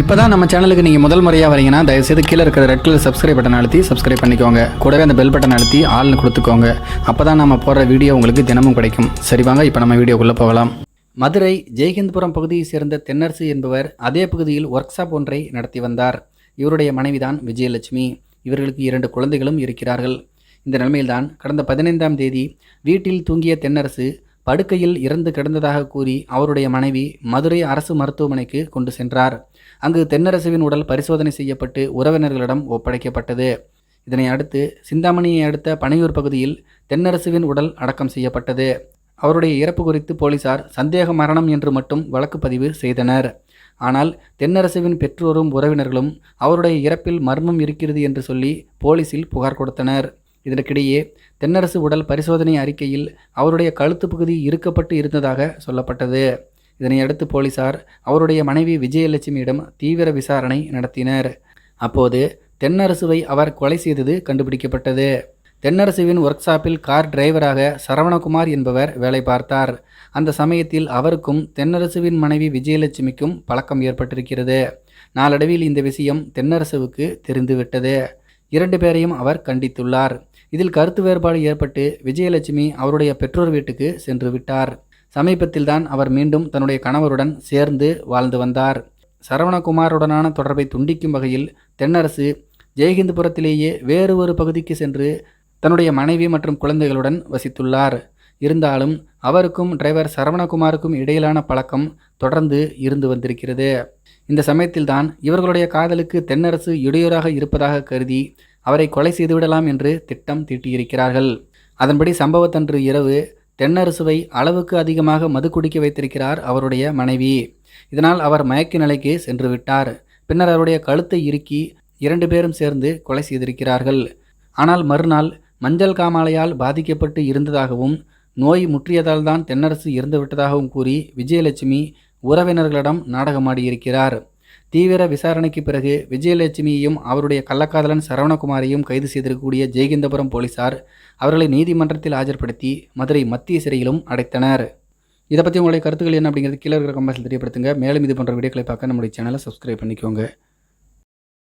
இப்போ தான் நம்ம சேனலுக்கு நீங்கள் முதல் முறையாக வரீங்கன்னா தயவுசெய்து கீழே இருக்கிற ரெட் கலர் சப்ஸ்கிரைப் பட்டன் அழுத்தி சப்ஸ்கிரைப் பண்ணிக்கோங்க. கூடவே அந்த பெல் பட்டன் அழுத்தி ஆள்னு கொடுத்துக்கோங்க. அப்போ தான் நம்ம போடுற வீடியோ உங்களுக்கு தினமும் கிடைக்கும். சரி வாங்க இப்போ நம்ம வீடியோக்குள்ளே போகலாம். மதுரை ஜெய்ஹிந்த்புரம் பகுதியை சேர்ந்த தென்னரசு என்பவர் அதே பகுதியில் ஒர்க் ஷாப் ஒன்றை நடத்தி வந்தார். இவருடைய மனைவிதான் விஜயலட்சுமி. இவர்களுக்கு இரண்டு குழந்தைகளும் இருக்கிறார்கள். இந்த நிலைமையில்தான் கடந்த பதினைந்தாம் தேதி வீட்டில் தூங்கிய தென்னரசு படுக்கையில் இறந்து கிடந்ததாக கூறி அவருடைய மனைவி மதுரை அரசு மருத்துவமனைக்கு கொண்டு சென்றார். அங்கு தென்னரசுவின் உடல் பரிசோதனை செய்யப்பட்டு உறவினர்களிடம் ஒப்படைக்கப்பட்டது. இதனை அடுத்து சிந்தாமணியை அடுத்த பனையூர் பகுதியில் தென்னரசுவின் உடல் அடக்கம் செய்யப்பட்டது. அவருடைய இறப்பு குறித்து போலீசார் சந்தேக மரணம் என்று மட்டும் வழக்கு பதிவு செய்தனர். ஆனால் தென்னரசுவின் பெற்றோரும் உறவினர்களும் அவருடைய இறப்பில் மர்மம் இருக்கிறது என்று சொல்லி போலீசில் புகார் கொடுத்தனர். இதற்கிடையே தென்னரசு உடல் பரிசோதனை அறிக்கையில் அவருடைய கழுத்து பகுதி இருக்கப்பட்டு இருந்ததாக சொல்லப்பட்டது. இதனையடுத்து போலீசார் அவருடைய மனைவி விஜயலட்சுமியிடம் தீவிர விசாரணை நடத்தினர். அப்போது தென்னரசுவை அவர் கொலை செய்தது கண்டுபிடிக்கப்பட்டது. தென்னரசுவின் ஒர்க் ஷாப்பில் கார் டிரைவராக சரவணகுமார் என்பவர் வேலை பார்த்தார். அந்த சமயத்தில் அவருக்கும் தென்னரசுவின் மனைவி விஜயலட்சுமிக்கும் பழக்கம் ஏற்பட்டிருக்கிறது. நாளடைவில் இந்த விஷயம் தென்னரசுவுக்கு தெரிந்துவிட்டது. இரண்டு பேரையும் அவர் கண்டித்துள்ளார். இதில் கருத்து வேறுபாடு ஏற்பட்டு விஜயலட்சுமி அவருடைய பெற்றோர் வீட்டுக்கு சென்று விட்டார். சமீபத்தில்தான் அவர் மீண்டும் தன்னுடைய கணவருடன் சேர்ந்து வாழ்ந்து வந்தார். சரவணகுமாருடனான தொடர்பை துண்டிக்கும் வகையில் தென்னரசு ஜெயஹிந்துபுரத்திலேயே வேறு ஒரு பகுதிக்கு சென்று தன்னுடைய மனைவி மற்றும் குழந்தைகளுடன் வசித்துள்ளார். இருந்தாலும் அவருக்கும் டிரைவர் சரவணகுமாருக்கும் இடையிலான பழக்கம் தொடர்ந்து இருந்து வந்திருக்கிறது. இந்த சமயத்தில்தான் இவர்களுடைய காதலுக்கு தென்னரசு இடையூறாக இருப்பதாக கருதி அவரை கொலை செய்துவிடலாம் என்று திட்டம் தீட்டியிருக்கிறார்கள். அதன்படி சம்பவத்தன்று இரவு தென்னரசுவை அளவுக்கு அதிகமாக மது குடிக்க வைத்திருக்கிறார் அவருடைய மனைவி. இதனால் அவர் மயக்க நிலைக்கு சென்று விட்டார். பின்னர் அவருடைய கழுத்தை இறுக்கி இரண்டு பேரும் சேர்ந்து கொலை செய்திருக்கிறார்கள். ஆனால் மறுநாள் மஞ்சள் காமாலையால் பாதிக்கப்பட்டு இருந்ததாகவும் நோய் முற்றியதால் தான் தென்னரசு இறந்துவிட்டதாகவும் கூறி விஜயலட்சுமி உறவினர்களிடம் நாடகமாடியிருக்கிறார். தீவிர விசாரணைக்கு பிறகு விஜயலட்சுமியையும் அவருடைய கள்ளக்காதலன் சரவணகுமாரையும் கைது செய்திருக்கக்கூடிய ஜெயகிந்தபுரம் போலீசார் அவர்களை நீதிமன்றத்தில் ஆஜர்படுத்தி மதுரை மத்திய சிறையிலும் அடைத்தனர். இதை பற்றி உங்களுடைய கருத்துக்கள் என்ன அப்படிங்கிறது கீழே இருக்கிற கம்பாசில் தெரியப்படுத்துங்க. மேலும் இது போன்ற வீடியோக்களை பார்க்க நம்முடைய சேனலை சப்ஸ்கிரைப் பண்ணிக்கோங்க.